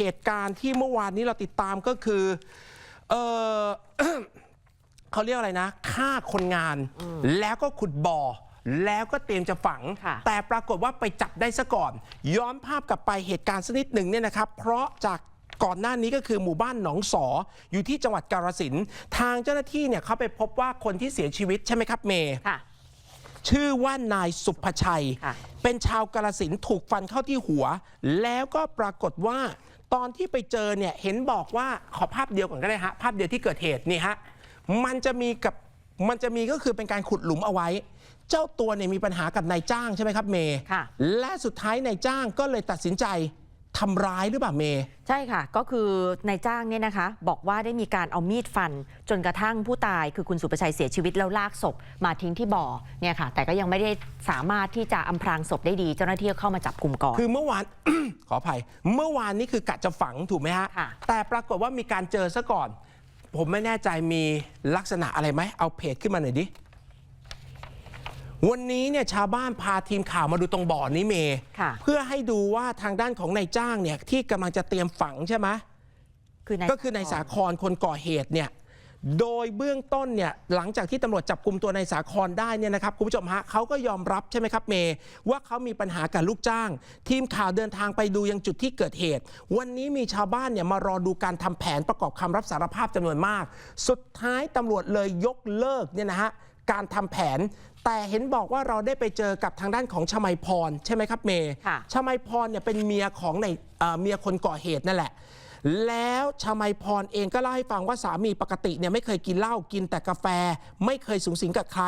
เหตุการณ์ที่เมื่อวานนี้เราติดตามก็คือ เออเขาเรียกอะไรนะฆ่าคนงาน แล้วก็ขุดบ่อ แล้วก็เตรียมจะฝังค่ะแต่ปรากฏว่าไปจับได้ซะก่อน ย้อนภาพกลับไปเหตุการณ์สักนิดหนึ่งเนี่ยนะครับ เพราะจากก่อนหน้านี้ก็คือหมู่บ้านหนองสอ อยู่ที่จังหวัดกาฬสินธุ์ทางเจ้าหน้าที่เนี่ยเขาไปพบว่าคนที่เสียชีวิตใช่ไหมครับเมย์ค่ะชื่อว่านายสุภชัยค่ะเป็นชาวกาลสินธุ์ถูกฟันเข้าที่หัว แล้วก็ปรากฏว่า ตอนที่ไปเจอเนี่ยเห็นบอกว่าขอภาพเดียวก่อนก็ได้ฮะภาพเดียวที่เกิดเหตุนี่ฮะมันจะมีกับมันจะมีก็คือเป็นการขุดหลุมเอาไว้ เจ้าตัวเนี่ยมีปัญหากับนายจ้างใช่ไหมครับเมย์ค่ะและสุดท้ายนายจ้างก็เลยตัดสินใจ ทำร้ายหรือเปล่าเมย์ ใช่ค่ะ ก็คือนายจ้างเนี่ยนะคะ บอกว่าได้มีการเอามีดฟัน จนกระทั่งผู้ตายคือคุณสุประชัยเสียชีวิตแล้วลากศพ มาทิ้งที่บ่อเนี่ยค่ะ แต่ก็ยังไม่ได้สามารถที่จะอำพรางศพได้ดี เจ้าหน้าที่ก็เข้ามาจับกลุ่มก่อน คือเมื่อวาน ขออภัย เมื่อวานนี้คือกะจะฝังถูกไหมฮะ ค่ะ แต่ปรากฏว่ามีการเจอซะก่อน ผมไม่แน่ใจมีลักษณะอะไรไหมเอาเพจขึ้นมาหน่อยดิ วันนี้เนี่ยชาวบ้านพาทีมข่าวมาดูตรงบ่อนี้เมย์ค่ะเพื่อให้ดูว่าทางด้านของนายจ้างเนี่ยที่กำลังจะเตรียมฝังใช่ไหมคือนายก็คือนายสาครคนก่อเหตุเนี่ยโดยเบื้องต้นเนี่ยหลังจากที่ตำรวจจับกลุ่มตัวนายสาครได้เนี่ยนะครับคุณผู้ชมฮะเขาก็ยอมรับใช่ไหมครับเมย์ว่าเขามีปัญหากับลูกจ้าง ทีมข่าวเดินทางไปดูยังจุดที่เกิดเหตุ วันนี้มีชาวบ้านเนี่ยมารอดูการทำแผนประกอบคำรับสารภาพจำนวนมาก สุดท้ายตำรวจเลยยกเลิกเนี่ยนะฮะ การทำแผน แต่เห็นบอกว่าเราได้ไปเจอกับทางด้านของชมัยพรใช่ไหมครับเมย์ค่ะชมัยพรเนี่ยเป็นเมียของในเอ่อเมียคนก่อเหตุนั่นแหละ แล้วชมัยพรเองก็เล่าให้ฟังว่าสามีปกติเนี่ยไม่เคยกินเหล้ากินแต่กาแฟ ไม่เคยสูงสิงกับใคร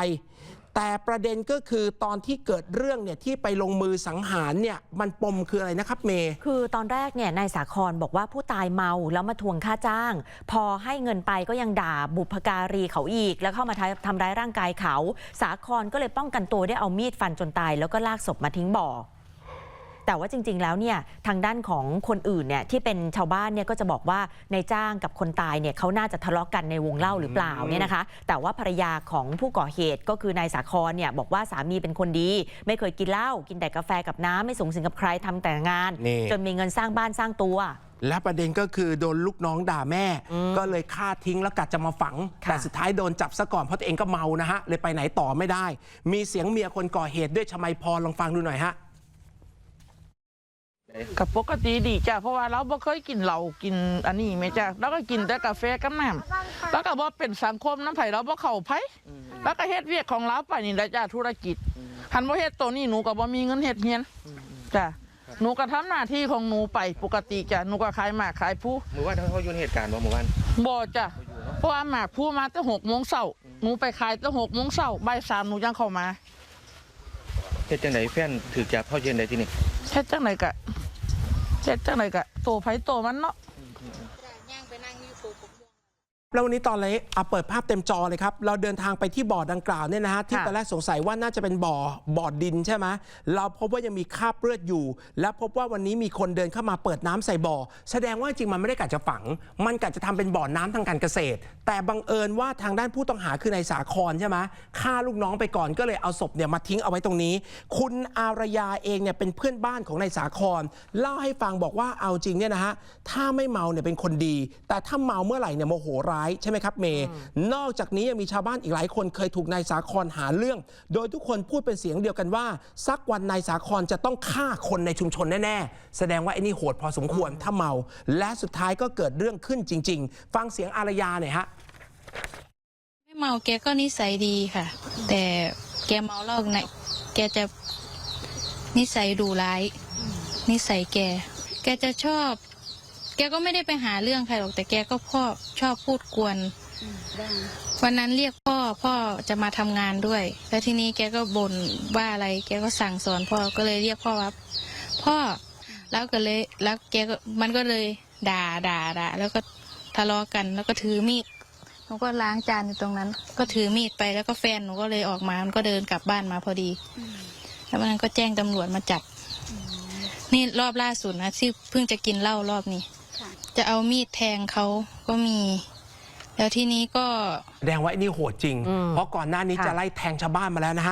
แต่ประเด็นก็คือตอนที่เกิดเรื่องเนี่ยที่ไปลงมือสังหารเนี่ยมันปมคืออะไรนะครับเมย์คือตอนแรกเนี่ยนายสาครบอกว่าผู้ตายเมาแล้วมาทวงค่าจ้าง พอให้เงินไปก็ยังด่าบุพการีเขาอีก แล้วเข้ามาทำร้ายร่างกายเขา สาครก็เลยป้องกันตัวได้เอามีดฟันจนตาย แล้วก็ลากศพมาทิ้งบ่อ แต่ว่าจริง ๆ แล้วเนี่ยทางด้านของคนอื่นเนี่ยที่เป็นชาวบ้านเนี่ยก็จะบอกว่านายจ้างกับคนตายเนี่ยเขาน่าจะทะเลาะกันในวงเล่าหรือเปล่าเนี่ยนะคะ แต่ว่าภรรยาของผู้ก่อเหตุก็คือนายสาครเนี่ยบอกว่าสามีเป็นคนดี ไม่เคยกินเหล้ากินแต่กาแฟกับน้ำไม่สูงสิงกับใครทำแต่งานนี่จนมีเงินสร้างบ้านสร้างตัวและประเด็นก็คือโดนลูกน้องด่าแม่ ก็เลยฆ่าทิ้งแล้วกัดจะมาฝังค่ะแต่สุดท้ายโดนจับซะก่อนเพราะตัวเองก็เมานะฮะ เลยไปไหนต่อไม่ได้ มีเสียงเมียคนก่อเหตุด้วยชมัยพรลองฟังดูหน่อยฮะ กับปกติดีจ้ะเพราะว่าเราบ่เคยกินเหล้ากินอันนี้แม่จ้ะแล้วก็กินแต่กาแฟกับน้ำแล้วก็บ่เป็นสังคมน้ำไผเราบ่เข้าไผแล้วก็เฮ็ดเวียกของเราไปนี่แหละจ้ะธุรกิจคันบ่เฮ็ดตัวนี้หนูก็บ่มีเงินเฮ็ดเฮียนจ้ะหนูก็ทำหน้าที่ของหนูไปปกติจ้ะหนูก็ขายหมากขายผู้หมู่บ้านเขาอยู่ในเหตุการณ์บ่หมู่บ้านบ่จ้ะเพราะว่าหมากผู้มาแต่หกโมงเช้าหนูไปขายแต่หกโมงเช้าบ่ายสามหนูยังเข้ามาเฮ็ดจังไดแฟนถูกจับเข้าเย็นได้ที่นี่เฮ็ดจังไดกะ เจ็ดจังเลยกะโตไผโตมันเนาะ แล้ววันนี้ตอนนี้อะเปิดภาพเต็มจอเลยครับ เราเดินทางไปที่บ่อดังกล่าวเนี่ยนะฮะที่ค่ะตอนแรกสงสัยว่าน่าจะเป็นบ่อบ่อดินใช่ไหมเราพบว่ายังมีคราบเลือดอยู่ และพบว่าวันนี้มีคนเดินเข้ามาเปิดน้ำใส่บ่อ แสดงว่าจริงมันไม่ได้กะจะฝัง มันกะจะทำเป็นบ่อน้ำทางการเกษตร แต่บังเอิญว่าทางด้านผู้ต้องหาคือนายสาครใช่ไหมฆ่าลูกน้องไปก่อนก็เลยเอาศพเนี่ยมาทิ้งเอาไว้ตรงนี้ คุณอารยาเองเนี่ยเป็นเพื่อนบ้านของนายสาครเล่าให้ฟังบอกว่าเอาจริงเนี่ยนะฮะถ้าไม่เมาเนี่ยเป็นคนดี แต่ถ้าเมาเมื่อไหร่เนี่ยโมโหร้ายใช่ไหมครับเมย์นอกจากนี้ยังมีชาวบ้านอีกหลายคนเคยถูกนายสาครหาเรื่อง โดยทุกคนพูดเป็นเสียงเดียวกันว่า สักวันนายสาครจะต้องฆ่าคนในชุมชนแน่ๆ แสดงว่าไอ้นี่โหดพอสมควรถ้าเมา และสุดท้ายก็เกิดเรื่องขึ้นจริง ๆ ฟังเสียงอารยาหน่อยฮะไม่เมาแกก็นิสัยดีค่ะ แต่แกเมาแล้วนะแกจะนิสัยดุร้าย นิสัยแก แกจะชอบ แกก็ไม่ได้ไปหาเรื่องใครหรอกแต่แกก็พ่อชอบพูดกวนวันนั้นเรียกพ่อพ่อจะมาทำงานด้วย แล้วทีนี้แกก็บ่นว่าอะไร แกก็สั่งสอนพ่อก็เลยเรียกพ่อว่าพ่อแล้วก็เลยแล้วแกก็มันก็เลยด่าด่าด่าแล้วก็ทะเลาะกันแล้วก็ถือมีดหนูก็ล้างจานอยู่ตรงนั้น ก็ถือมีดไปแล้วก็แฟนหนูก็เลยออกมามันก็เดินกลับบ้านมาพอดี แล้ววันนั้นก็แจ้งตำรวจมาจับนี่รอบล่าสุดนะที่เพิ่งจะกินเหล้ารอบนี้ จะเอามีดแทงเขาก็มี แล้วทีนี้ก็ แสดงว่าไอ้นี่โหดจริง อืมเพราะก่อนหน้านี้ค่ะ จะไล่แทงชาวบ้านมาแล้วนะฮะ